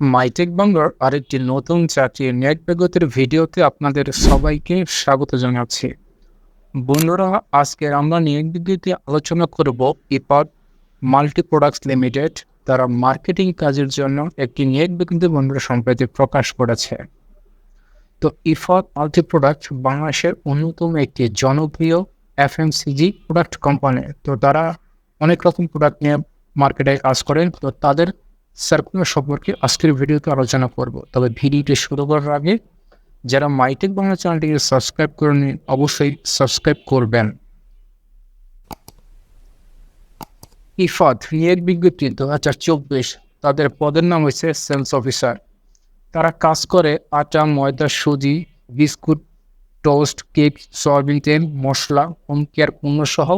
MyTech বাংলার আরেকটি নতুন চাকরির ন্যাক বেগতের ভিডিওতে আপনাদের সবাইকে স্বাগত জানাচ্ছি। বন্ধুরা আজকের আমরা নিয়োগ বিজ্ঞপ্তি আলোচনা করব ইপাদ মাল্টি প্রোডাক্টস লিমিটেড, তারা মার্কেটিং কাজের জন্য একটি নিয়োগ বিজ্ঞপ্তি বন্ধুরা সম্প্রতি প্রকাশ করেছে। তো ইফাদ মাল্টি প্রোডাক্ট বাংলাদেশের অন্যতম একটি জনপ্রিয় এফএমসিজি প্রোডাক্ট কোম্পানি। তো তারা অনেক রকম প্রোডাক্ট নিয়ে মার্কেটে কাজ করেন। তো তাদের সার্কুলার সম্পর্কে আজকের ভিডিওতে আলোচনা করব। তবে ভিডিওটি শুরু করার আগে যারা মাইটেক বাংলা চ্যানেলটিকে সাবস্ক্রাইব করেন অবশ্যই সাবস্ক্রাইব করবেন। ইফাদ নিয়োগ বিজ্ঞপ্তি দু হাজার চব্বিশ, তাদের পদের নাম হয়েছে সেলস অফিসার। তারা কাজ করে আটা, ময়দা, সুজি, বিস্কুট, টোস্ট, কেক, সয়াবিন তেল, মশলা, হোম কেয়ার পণ্য সহ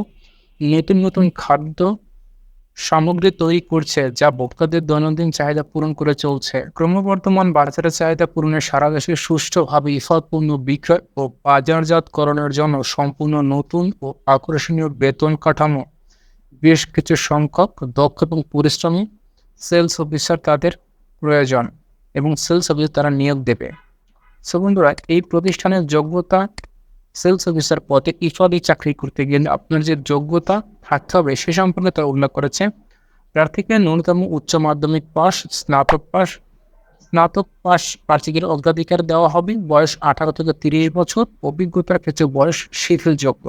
নতুন নতুন খাদ্য সামগ্রী তৈরি করছে যা ভোক্তাদের দৈনন্দিন চাহিদা পূরণ করে চলছে। ক্রমবর্ধমান বাজারের চাহিদা পূরণে সারা দেশে সুষ্ঠুভাবে ইফাদ পণ্য বিক্রয় ও বাজারজাতকরণের জন্য সম্পূর্ণ নতুন ও আকর্ষণীয় বেতন কাঠামো। বেশ কিছু সংখ্যক দক্ষ এবং পরিশ্রমী সেলস অফিসার তাদের প্রয়োজন এবং সেলস অফিসার তারা নিয়োগ দেবে। সো বন্ধুরা, এই প্রতিষ্ঠানের যোগ্যতা সেলস অফিসার পদে ইফাদি চাকরি করতে গেলে আপনার যে যোগ্যতা, থাকতে হবে সে সম্পর্কে তারা উল্লেখ করেছে। প্রার্থীকে ন্যূনতম উচ্চ মাধ্যমিক পাস স্নাতক পাস স্নাতক পাস প্রার্থীকে অগ্রাধিকার দেওয়া হবে। বয়স আঠারো থেকে তিরিশ বছর। অভিজ্ঞতার ক্ষেত্রে বয়স শিথিলযোগ্য।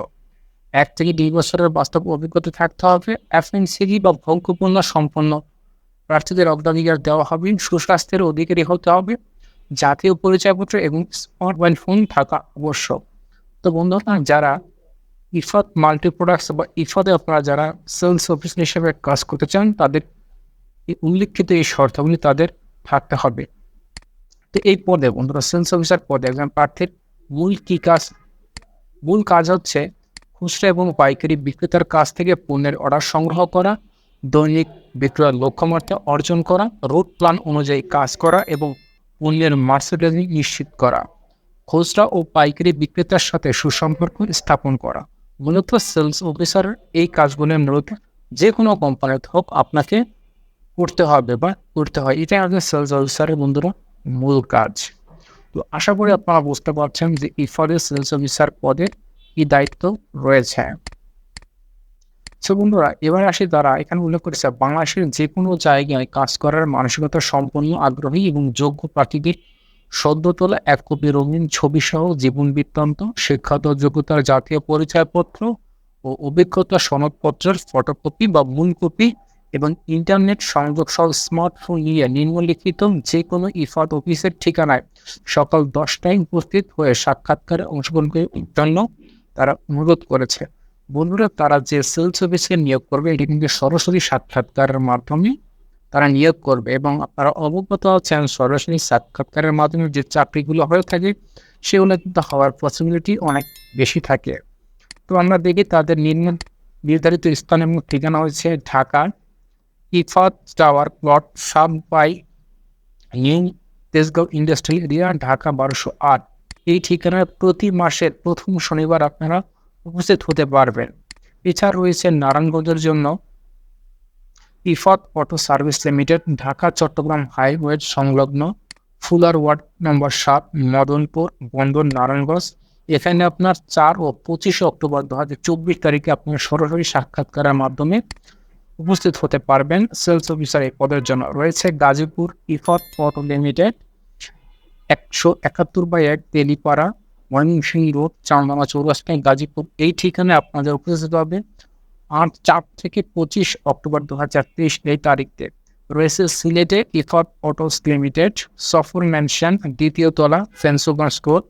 এক থেকে দুই বছরের বাস্তব অভিজ্ঞতা থাকতে হবে। এফএনসিজি বা ভোগ্যপূর্ণ সম্পন্ন প্রার্থীদের অগ্রাধিকার দেওয়া হবে। সুস্বাস্থ্যের অধিকারী হতে হবে। জাতীয় পরিচয়পত্র এবং স্মার্ট মোবাইল ফোন থাকা আবশ্যক। তো বন্ধুরা যারা ইফাত মাল্টি প্রোডাক্টস বা ইফাতে আপনারা যারা সেলস অফিস হিসেবে কাজ করতে চান, তাদের উল্লেখিত এই শর্তাবলী তাদের থাকতে হবে। তো এই পদে বন্ধুরা সেলস অফিসার পদে একজন প্রার্থীর মূল কী কাজ? মূল কাজ হচ্ছে খুচরা এবং পাইকারি বিক্রেতার কাছ থেকে পণ্যের অর্ডার সংগ্রহ করা, দৈনিক বিক্রয়ের লক্ষ্যমাত্রা অর্জন করা রুট প্ল্যান অনুযায়ী কাজ করা এবং পণ্যের মার্কেটিং নিশ্চিত করা। খুচরা ও পাইকারি বিক্রেতার সাথে সুসম্পর্ক স্থাপন করা। মূলত সেলস অফিসার এই কাজগুলো মূলত যে কোনো কোম্পানিতে হোক আপনাকে করতে হবে বা করতে হয়। এটাই আমাদের সেলস অফিসারের বন্ধুরা মূল কাজ। তো আশা করি আপনারা বুঝতে পারছেন যে ইফাদের সেলস অফিসার পদে কি দায়িত্ব রয়েছে। সো বন্ধুরা, এবার আসি তারা এখানে উল্লেখ করেছে, বাংলাদেশের যে কোনো জায়গায় কাজ করার মানসিকতা সম্পন্ন, আগ্রহী এবং যোগ্য প্রার্থীদের সদ্য তোলা এক কপি রঙিন ছবি সহ জীবন বৃত্তান্ত শিক্ষাগত যোগ্যতার জাতীয় পরিচয়পত্র ও অভিজ্ঞতা সনদপত্রের ফটোকপি বা মূল কপি এবং ইন্টারনেট সংযোগ সহ স্মার্টফোন নিয়ে নিম্নলিখিত যে কোনো ইফাত অফিসের ঠিকানায় সকাল দশটায় উপস্থিত হয়ে সাক্ষাৎকারে অংশগ্রহণ করে জন্য তারা অনুরোধ করেছে। বন্ধুরা, তারা যে সেলস অফিসে নিয়োগ করবে, এটি কিন্তু সরাসরি সাক্ষাৎকারের মাধ্যমে তারা নিয়োগ করবে এবং আপনারা অবগত আছেন সরাসরি সাক্ষাৎকারের মাধ্যমে যে চাকরিগুলো হয়ে থাকে, সেগুলো কিন্তু হওয়ার পসিবিলিটি অনেক বেশি থাকে। তো আমরা দেখি তাদের নির্ধারিত স্থান এবং ঠিকানা হয়েছে ঢাকা। ইফাত টাওয়ার প্লট সাব by new Tejgaon industrial area, Dhaka বারোশো আট। এই ঠিকানায় প্রতি মাসের প্রথম শনিবার আপনারা উপস্থিত হতে পারবেন। এছাড়া রয়েছে নারায়ণগঞ্জের জন্য Ifad auto service limited, Dhaka, Chittagong highway সংলগ্ন ফুলার ওয়ার্ড নম্বর সাত, মদনপুর, বন্দর, নারায়ণগঞ্জ। এখানে আপনার চার ও পঁচিশে অক্টোবর দু হাজার চব্বিশ তারিখে আপনার সরাসরি সাক্ষাৎকারের মাধ্যমে উপস্থিত হতে পারবেন। সেলস অফিসার এই পদের জন্য রয়েছে গাজীপুর ইফত অটো লিমিটেড, একশো একাত্তর বাই এক তেলিপাড়া, ময়মনসিংহ রোড, চান্দানা চৌরাস্তায় গাজীপুর। এই ঠিকানায় আপনাদের উপস্থিত হবে আট চার থেকে পঁচিশ অক্টোবর দু হাজার তেইশ এই তারিখতে রয়েছে সিলেটে Ifad autos limited Safar mansion দ্বিতীয় তলা ফেন্সোগঞ্জ স্কোর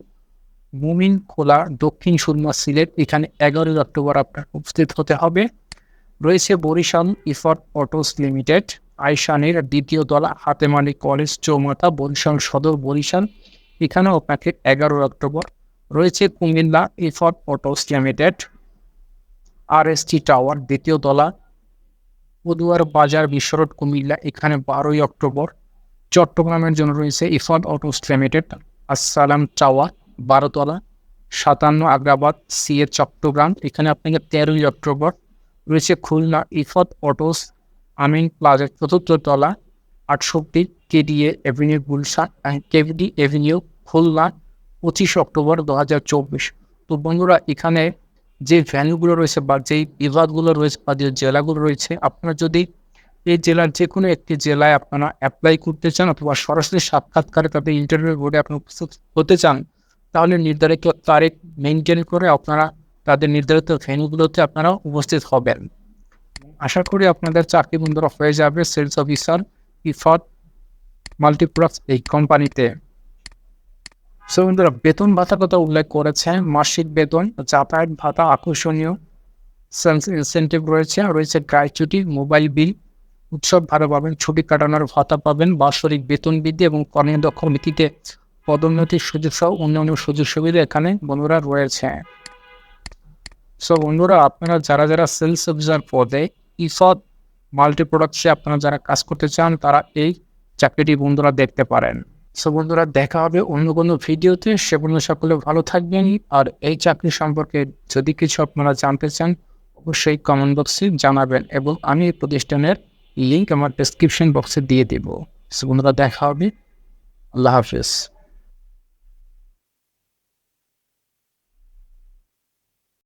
মুমিন খোলা দক্ষিণ সুরমা সিলেট। এখানে এগারোই অক্টোবর আপনার উপস্থিত হতে হবে। রয়েছে বরিশাল ইফত অটোস লিমিটেড আইসানের দ্বিতীয় তলা, হাতেমালি কলেজ, চৌমাথা, বরিশাল সদর, বরিশাল। এখানেও আপনাকে এগারোই অক্টোবর। রয়েছে Comilla Ifad autos limited R S T tower দ্বিতীয় তলা, পদুয়ার বাজার, বিশ্বরোড, কুমিল্লা, এখানে বারোই অক্টোবর। চট্টগ্রামের জন্য রয়েছে Ifad autos limited, Assalam tower বারোতলা সাতান্ন আগ্রাবাদ, সি এ চট্টগ্রাম। এখানে আপনাকে তেরোই অক্টোবর রয়েছে খুলনা ইফত অটোস, আমিন প্লাজার চতুর্থ তলা, আটষট্টি KDA avenue Gulshan KVD avenue Khulna, পঁচিশ অক্টোবর দু হাজার চব্বিশ। তো বন্ধুরা, এখানে যে ভ্যানুগুলো রয়েছে বা যেই বিভাগগুলো রয়েছে বা যে জেলাগুলো রয়েছে, আপনারা যদি এই জেলার যে কোনো একটি জেলায় আপনারা অ্যাপ্লাই করতে চান অথবা সরাসরি সাক্ষাৎকারে তাদের ইন্টারভিউ বোর্ডে আপনি উপস্থিত হতে চান, তাহলে নির্ধারিত তারিখ মেনটেন করে আপনারা তাদের নির্ধারিত ভেন্যুগুলোতে আপনারা উপস্থিত হবেন। আশা করি আপনাদের চাকরি বন্ধুরা হয়ে যাবে সেলস অফিসার ইফত মাল্টিপ্লাক্স এই কোম্পানিতে বন্ধুরা বেতন ভাতার কথা উল্লেখ করেছে মাসিক বেতন, যাতায়াত ভাতা আকর্ষণীয়। ইনসেন্টিভ রয়েছে। রয়েছে গ্রাচুটি মোবাইল বিল উৎসব ভাড়া পাবেন ছুটি কাটানোর ভাতা পাবেন, বাৎসরিক বেতন বৃদ্ধি এবং কর্মদক্ষ ভিত্তিতে পদোন্নতির সুযোগ সহ অন্যান্য সুযোগ সুবিধা এখানে বন্ধুরা রয়েছে। সো বন্ধুরা, আপনারা যারা যারা সেলস অফিসার পদে ইসদ মাল্টি প্রোডাক্টসে আপনারা যারা কাজ করতে চান, তারা এই চাকরিটি বন্ধুরা দেখতে পারেন। সো বন্ধুরা, দেখা হবে অন্য কোনো ভিডিওতে। সে বন্ধু সকলে ভালো থাকবেন। আর এই চাকরি সম্পর্কে যদি কিছু আপনারা জানতে চান, অবশ্যই কমেন্ট বক্সে জানাবেন এবং আমি এই প্রতিষ্ঠানের লিঙ্ক আমার ডিসক্রিপশন বক্সে দিয়ে দেবো। সো বন্ধুরা, দেখা হবে। আল্লাহ হাফিজ।